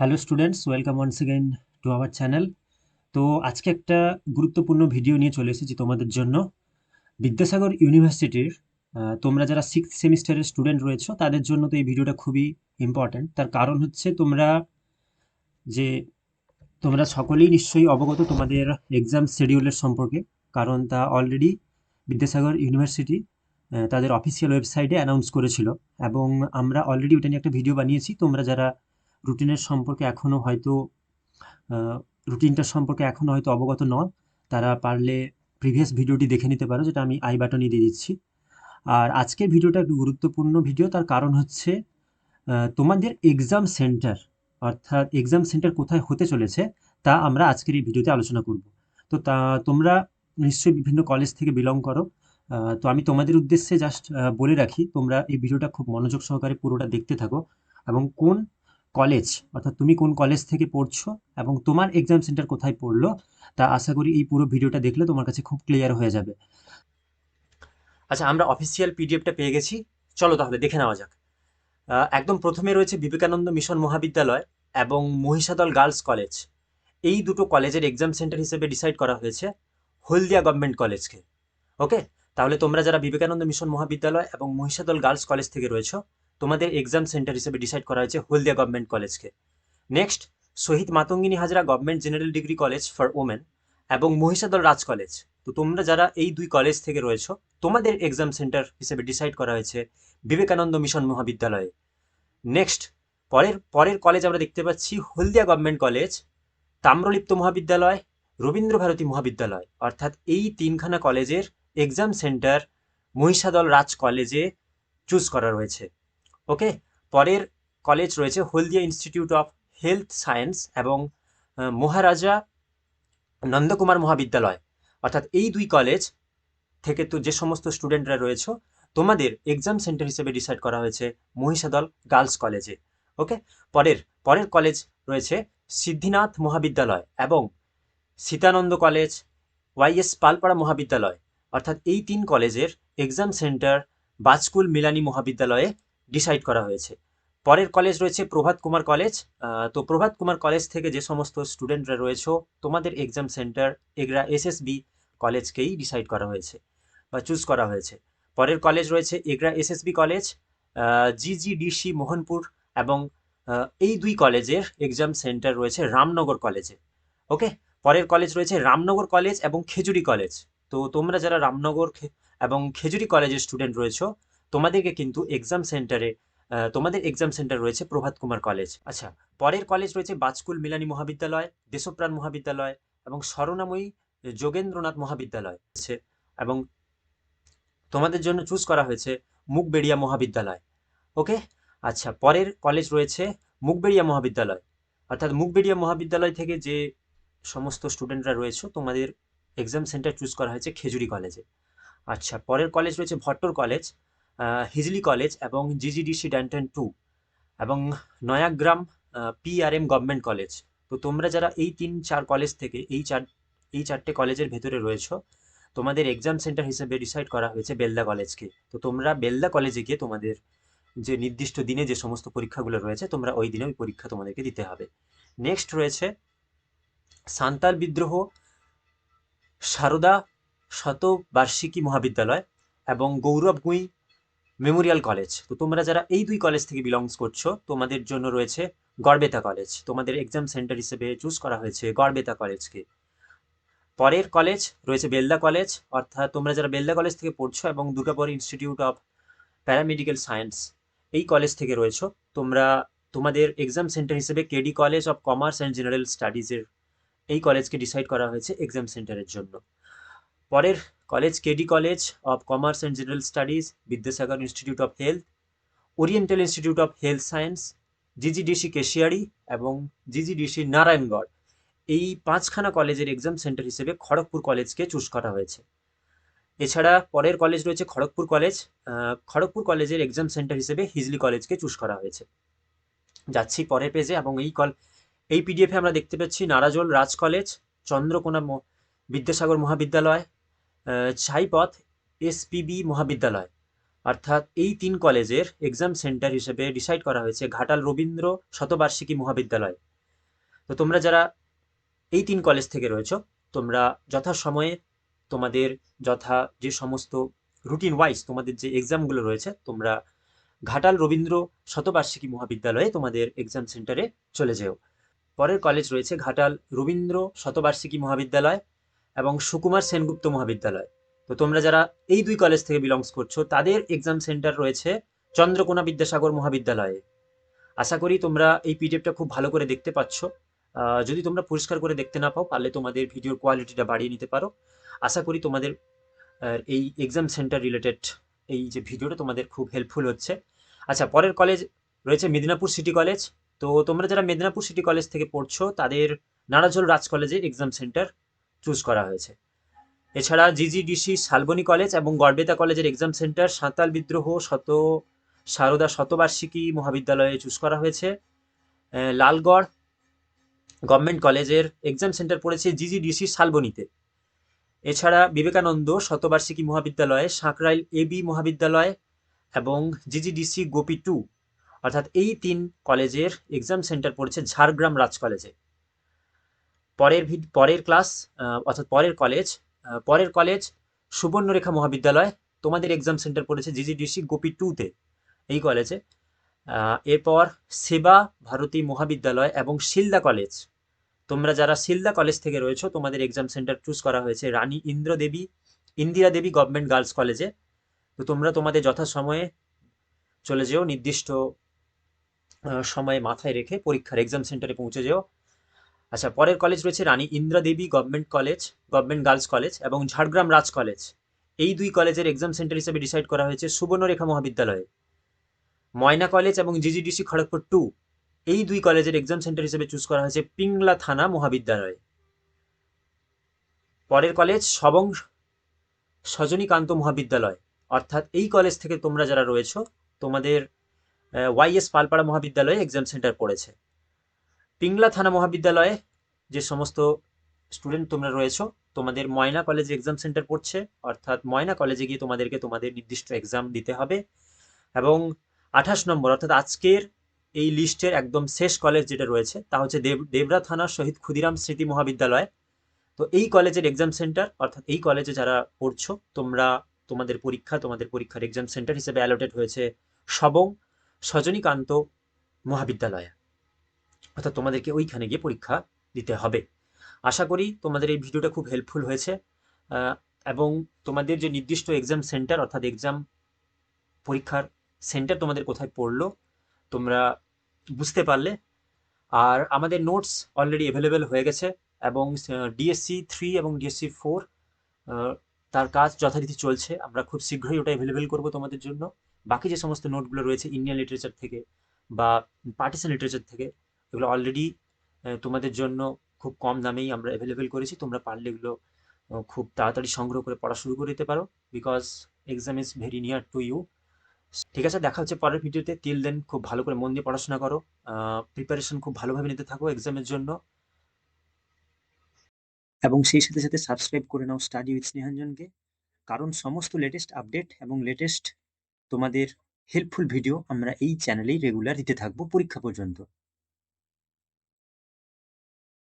Hello students welcome once again to our channel তো আজকে একটা গুরুত্বপূর্ণ ভিডিও নিয়ে চলে এসেছি তোমাদের জন্য। বিদ্যাসাগর ইউনিভার্সিটির তোমরা যারা সিক্স সেমিস্টারের স্টুডেন্ট রয়েছো, তাদের জন্য তো এই ভিডিওটা খুবই ইম্পর্ট্যান্ট তার কারণ হচ্ছে তোমরা যে, তোমরা সকলেই নিশ্চয়ই অবগত তোমাদের এক্সাম শিডিউলের সম্পর্কে। কারণ তা অলরেডি বিদ্যাসাগর ইউনিভার্সিটি তাদের অফিসিয়াল ওয়েবসাইটে অ্যানাউন্স করেছিল। এবং আমরা অলরেডি ওটা নিয়ে একটা ভিডিও বানিয়েছি। তোমরা যারা রুটিনের সম্পর্কে এখনও হয়তো রুটিনটার সম্পর্কে এখনও হয়তো অবগত নয় তারা পারলে প্রিভিয়াস ভিডিওটি দেখে নিতে পারো, যেটা আমি আই বাটনে দিয়ে দিচ্ছি। আর আজকের ভিডিওটা একটু গুরুত্বপূর্ণ ভিডিও তার কারণ হচ্ছে তোমাদের এক্সাম সেন্টার অর্থাৎ এক্সাম সেন্টার কোথায় হতে চলেছে, তা আমরা আজকের এই ভিডিওতে আলোচনা করব। তো তা, তোমরা নিশ্চয়ই বিভিন্ন কলেজ থেকে বিলং করো। তো আমি তোমাদের উদ্দেশ্যে জাস্ট বলে রাখি, তোমরা এই ভিডিওটা খুব মনোযোগ সহকারে পুরোটা দেখতে থাকো এবং কোন কলেজ অর্থাৎ তুমি কোন কলেজ থেকে পড়ছো এবং তোমার এক্সাম সেন্টার কোথায় পড়ল, তা আশা করি এই পুরো ভিডিওটা দেখলে তোমার কাছে খুব ক্লিয়ার হয়ে যাবে। আচ্ছা আমরা অফিসিয়াল পিডিএফটা পেয়ে গেছি। চলো তাহলে দেখে নেওয়া যাক। একদম প্রথমে রয়েছে বিবেকানন্দ মিশন মহাবিদ্যালয় এবং মহিষাদল গার্লস কলেজ। এই দুটো কলেজের এক্সাম সেন্টার হিসেবে ডিসাইড করা হয়েছে হলদিয়া গভর্নমেন্ট কলেজকে ওকে তাহলে তোমরা যারা বিবেকানন্দ মিশন মহাবিদ্যালয় এবং মহিষাদল গার্লস কলেজ থেকে রয়েছো তোমাদের এক্সাম সেন্টার হিসেবে ডিসাইড করা হয়েছে হলদিয়া গভর্নমেন্ট কলেজকে next Shahid Matangini Hazra government general degree college for women এবং মহিষাদল রাজ কলেজ তো তোমরা যারা এই দুই কলেজ থেকে রয়েছো, তোমাদের এক্সাম সেন্টার হিসেবে ডিসাইড করা হয়েছে বিবেকানন্দ মিশন মহাবিদ্যালয়ে। নেক্সট পরের পরের কলেজ আমরা দেখতে পাচ্ছি হলদিয়া গভর্নমেন্ট কলেজ তাম্রলিপ্ত মহাবিদ্যালয়, রবীন্দ্র ভারতী মহাবিদ্যালয়। অর্থাৎ এই তিনখানা কলেজের এক্সাম সেন্টার মহিষাদল রাজ কলেজে চুজ করা রয়েছে। ওকে? পরের কলেজ রয়েছে Haldia institute of health science এবং মহারাজা নন্দকুমার মহাবিদ্যালয়। অর্থাৎ এই দুই কলেজ থেকে তো যে সমস্ত স্টুডেন্টরা রয়েছে, তোমাদের এক্সাম সেন্টার হিসেবে ডিসাইড করা হয়েছে মহিষাদল গার্লস কলেজে ওকে? পরের পরের কলেজ রয়েছে সিদ্ধিনাথ মহাবিদ্যালয় এবং সীতানন্দ কলেজ ওয়াইএস পালপাড়া মহাবিদ্যালয়। অর্থাৎ এই তিন কলেজের এক্সাম সেন্টার বাজকুল মিলানি মহাবিদ্যালয়ে ডিসাইড করা হয়েছে। পরের কলেজ রয়েছে প্রভাত কুমার কলেজ তো প্রভাত কুমার কলেজ থেকে যে সমস্ত স্টুডেন্টরা রয়েছে, তোমাদের এক্সাম সেন্টার এগরা এসএসবি কলেজকেই ডিসাইড করা হয়েছে বা চুজ করা হয়েছে। পরের কলেজ রয়েছে Egra SSB college GGDC Mohanpur এবং এই দুই কলেজের এক্সাম সেন্টার রয়েছে রামনগর কলেজে ওকে? পরের কলেজ রয়েছে রামনগর কলেজ এবং খেজুরি কলেজ তো তোমরা যারা রামনগর এবং খেজুরি কলেজের স্টুডেন্ট রয়েছো তোমাদেরকে কিন্তু এক্সাম সেন্টারে তোমাদের এক্সাম সেন্টার রয়েছে প্রভাত কুমার কলেজ আচ্ছা পরের কলেজ রয়েছে বাজকুল মিলানি মহাবিদ্যালয়, দেশপ্রাণ মহাবিদ্যালয় এবং স্মরণাময়ী যোগেন্দ্রনাথ মহাবিদ্যালয় এবং তোমাদের জন্য চুজ করা হয়েছে মুগবেড়িয়া মহাবিদ্যালয়। ওকে আচ্ছা পরের কলেজ রয়েছে মুগবেড়িয়া মহাবিদ্যালয়। অর্থাৎ মুগবেড়িয়া মহাবিদ্যালয় থেকে যে সমস্ত স্টুডেন্টরা রয়েছে, তোমাদের এক্সাম সেন্টার চুজ করা হয়েছে খেজুরি কলেজে আচ্ছা পরের কলেজ রয়েছে ভট্টর কলেজ হিজলি কলেজ এবং জিজিডিসি ড্যান্টন টু এবং নয়াগ্রাম পিআরএম গভর্নমেন্ট কলেজ। তো তোমরা যারা এই তিন, চার কলেজ থেকে, এই চার, এই চারটে কলেজের ভেতরে রয়েছো, তোমাদের এক্সাম সেন্টার হিসেবে ডিসাইড করা হয়েছে বেলদা কলেজকে। তো তোমরা বেলদা কলেজে গিয়ে তোমাদের যে নির্দিষ্ট দিনে যে সমস্ত পরীক্ষাগুলো রয়েছে, তোমরা ওই দিনে ওই পরীক্ষা তোমাদেরকে দিতে হবে। নেক্সট রয়েছে সান্তাল বিদ্রোহ, সারদা শতবার্ষিকী মহাবিদ্যালয় এবং গৌরব গুঁই মেমোরিয়াল কলেজ তো তোমরা যারা এই দুই কলেজ থেকে বিলংস করছ, তোমাদের জন্য রয়েছে গড়বেতা কলেজ তোমাদের এক্সাম সেন্টার হিসেবে চুজ করা হয়েছে গড়বেতা কলেজকে পরের কলেজ রয়েছে বেলদা কলেজ অর্থাৎ তোমরা যারা বেলদা কলেজ থেকে পড়ছো এবং Durgapur institute of paramedical science এই কলেজ থেকে রয়েছো, তোমরা তোমাদের এক্সাম সেন্টার হিসেবে KD college of commerce and general স্টাডিজের এই কলেজকে ডিসাইড করা হয়েছে এক্সাম সেন্টারের জন্য। পরের college KD college of commerce and general studies Vidyasagar institute of health oriental institute of health science GGDC Keshiary এবং জিজিডিসি নারায়ণগড় এই পাঁচখানা কলেজের এক্সাম সেন্টার হিসেবে খড়গপুর কলেজকে চুজ করা হয়েছে। এছাড়া পরের কলেজ রয়েছে খড়গপুর কলেজ। খড়গপুর কলেজের এক্সাম সেন্টার হিসেবে হিজলি কলেজকে চুজ করা হয়েছে। যাচ্ছি পরের পেজে এবং এই কল, এই পিডিএফে আমরা দেখতে পাচ্ছি নারাজল রাজ কলেজ, চন্দ্রকোনা বিদ্যাসাগর মহাবিদ্যালয় ছাইপথ এসপিবি মহাবিদ্যালয়। অর্থাৎ এই তিন কলেজের এক্সাম সেন্টার হিসেবে ডিসাইড করা হয়েছে ঘাটাল রবীন্দ্র শতবার্ষিকী মহাবিদ্যালয়। তো তোমরা যারা এই তিন কলেজ থেকে রয়েছো, তোমরা যথাসময়ে তোমাদের যথা যে সমস্ত রুটিন ওয়াইজ তোমাদের যে এক্সামগুলো রয়েছে, তোমরা ঘাটাল রবীন্দ্র শতবার্ষিকী মহাবিদ্যালয়ে তোমাদের এক্সাম সেন্টারে চলে যেও। পরের কলেজ রয়েছে ঘাটাল রবীন্দ্র শতবার্ষিকী মহাবিদ্যালয়। এবং সুকুমার সেনগুপ্ত মহাবিদ্যালয়। তো তোমরা যারা এই দুই কলেজ থেকে বিলংস করছ, তাদের এক্সাম সেন্টার রয়েছে চন্দ্রকোনা বিদ্যাসাগর মহাবিদ্যালয়ে। আশা করি তোমরা এই পিডিএফটা খুব ভালো করে দেখতে পাচ্ছ। যদি তোমরা পরিষ্কার করে দেখতে না পাও পারলে তোমাদের ভিডিওর কোয়ালিটিটা বাড়িয়ে নিতে পারো। আশা করি তোমাদের এই এক্সাম সেন্টার রিলেটেড এই যে ভিডিওটা তোমাদের খুব হেল্পফুল হচ্ছে। আচ্ছা পরের কলেজ রয়েছে মেদিনীপুর সিটি কলেজ তো তোমরা যারা মেদিনীপুর সিটি কলেজ থেকে পড়ছো, তাদের নারাজল রাজ কলেজে এক্সাম সেন্টার চুজ করা হয়েছে। এছাড়া জিজিডিসি শালবনী কলেজ এবং গড়বেতা কলেজের এক্সাম সেন্টার সাঁতাল বিদ্রোহ, শত, সারদা শতবার্ষিকী মহাবিদ্যালয়ে চুজ করা হয়েছে। লালগড় গভর্নমেন্ট কলেজের এক্সাম সেন্টার পড়েছে জিজিডিসি শালবনীতে। এছাড়া বিবেকানন্দ শতবার্ষিকী মহাবিদ্যালয়ে, সাঁকরাইল এবি মহাবিদ্যালয় এবং জিজিডিসি গোপি টু অর্থাৎ এই তিন কলেজের এক্সাম সেন্টার পড়েছে ঝাড়গ্রাম রাজ কলেজে। পরের ভিড পরের ক্লাস অর্থাৎ পরের কলেজ পরের কলেজ সুবর্ণরেখা মহাবিদ্যালয় তোমাদের এক্সাম সেন্টার পড়েছে জিজিডিসি গোপী টুতে এই কলেজে এরপর সেবা ভারতী মহাবিদ্যালয় এবং শিলদা কলেজ তোমরা যারা শিলদা কলেজ থেকে রয়েছো, তোমাদের এক্সাম সেন্টার চুজ করা হয়েছে রানী ইন্দ্র দেবী, ইন্দিরা দেবী গভর্নমেন্ট গার্লস কলেজে তো তোমরা তোমাদের যথাসময়ে চলে যেও, নির্দিষ্ট সময়ে মাথায় রেখে পরীক্ষার এক্সাম সেন্টারে পৌঁছে যেও। আচ্ছা পরের কলেজ রয়েছে Rani Indira Devi government college government girls college এবং ঝাড়গ্রাম রাজ কলেজ এই দুই কলেজের এক্সাম সেন্টার হিসেবে ডিসাইড করা হয়েছে সুবর্ণরেখা মহাবিদ্যালয়ে ময়না কলেজ এবং জিজিডিসি খড়গপুর টু এই দুই কলেজের এক্সাম সেন্টার হিসেবে চুজ করা হয়েছে পিংলা থানা মহাবিদ্যালয়ে পরের কলেজ সবং সজনীকান্ত মহাবিদ্যালয় অর্থাৎ এই কলেজ থেকে তোমরা যারা রয়েছো, তোমাদের ওয়াইএস পালপাড়া মহাবিদ্যালয়ে এক্সাম সেন্টার পড়েছে পিংলা থানা মহাবিদ্যালয়ে যে সমস্ত স্টুডেন্ট তোমরা রয়েছো, তোমাদের ময়না কলেজে এক্সাম সেন্টার পড়ছে, অর্থাৎ ময়না কলেজে গিয়ে তোমাদেরকে তোমাদের নির্দিষ্ট এক্সাম দিতে হবে। এবং আঠাশ নম্বর, অর্থাৎ আজকের এই লিস্টের একদম শেষ কলেজ যেটা রয়েছে, তা হচ্ছে দেব, দেবরা থানার শহীদ ক্ষুদিরাম স্মৃতি মহাবিদ্যালয়। তো এই কলেজের এক্সাম সেন্টার অর্থাৎ এই কলেজে যারা পড়ছো, তোমরা তোমাদের পরীক্ষা, তোমাদের পরীক্ষার এক্সাম সেন্টার হিসেবে অ্যালোটেড হয়েছে সবং সজনীকান্ত মহাবিদ্যালয়। অর্থাৎ তোমাদেরকে ওইখানে গিয়ে পরীক্ষা দিতে হবে। আশা করি তোমাদের এই ভিডিওটা খুব হেল্পফুল হয়েছে এবং তোমাদের যে নির্দিষ্ট এক্সাম সেন্টার অর্থাৎ এক্সাম পরীক্ষার সেন্টার তোমাদের কোথায় পড়ল, তোমরা বুঝতে পারলে। আর আমাদের নোটস অলরেডি অ্যাভেলেবেল হয়ে গেছে, এবং ডিএসসি থ্রি এবং ডিএসসি ফোর তার কাজ যথারীতি চলছে। আমরা খুব শীঘ্রই ওটা অ্যাভেলেবেল করব তোমাদের জন্য। বাকি যে সমস্ত নোটগুলো রয়েছে ইন্ডিয়ান লিটারেচার থেকে বা পার্টিসান লিটারেচার থেকে এগুলো অলরেডি তোমাদের জন্য খুব কম দামেই আমরা অ্যাভেলেবেল করেছি। তোমরা পারলে এগুলো খুব তাড়াতাড়ি সংগ্রহ করে পড়া শুরু করে দিতে পারো। Because exam is very near to you ঠিক আছে, দেখা হচ্ছে পরের ভিডিওতে তিল দেন খুব ভালো করে মন দিয়ে পড়াশোনা করো। প্রিপারেশন খুব ভালোভাবে নিতে থাকো এক্সামের জন্য। এবং সেই সাথে সাথে সাবস্ক্রাইব করে নাও স্টাডি উইথ স্নেহাঞ্জনকে। কারণ সমস্ত লেটেস্ট আপডেট এবং লেটেস্ট তোমাদের হেল্পফুল ভিডিও আমরা এই চ্যানেলেই রেগুলার দিতে থাকব পরীক্ষা পর্যন্ত।